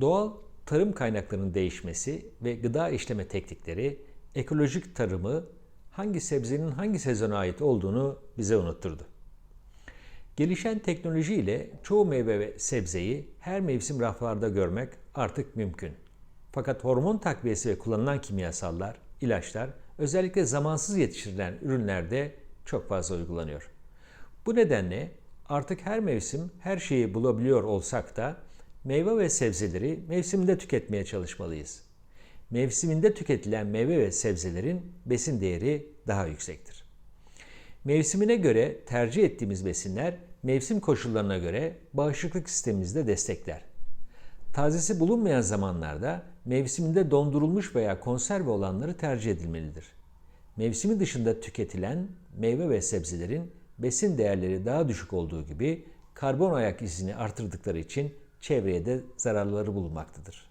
Doğal tarım kaynaklarının değişmesi ve gıda işleme teknikleri ekolojik tarımı hangi sebzenin hangi sezona ait olduğunu bize unutturdu. Gelişen teknoloji ile çoğu meyve ve sebzeyi her mevsim raflarda görmek artık mümkün. Fakat hormon takviyesi ve kullanılan kimyasallar, ilaçlar özellikle zamansız yetiştirilen ürünlerde çok fazla uygulanıyor. Bu nedenle artık her mevsim her şeyi bulabiliyor olsak da meyve ve sebzeleri mevsiminde tüketmeye çalışmalıyız. Mevsiminde tüketilen meyve ve sebzelerin besin değeri daha yüksektir. Mevsimine göre tercih ettiğimiz besinler mevsim koşullarına göre bağışıklık sistemimizi de destekler. Tazesi bulunmayan zamanlarda mevsiminde dondurulmuş veya konserve olanları tercih edilmelidir. Mevsimi dışında tüketilen meyve ve sebzelerin besin değerleri daha düşük olduğu gibi karbon ayak izini artırdıkları için çevreye de zararları bulunmaktadır.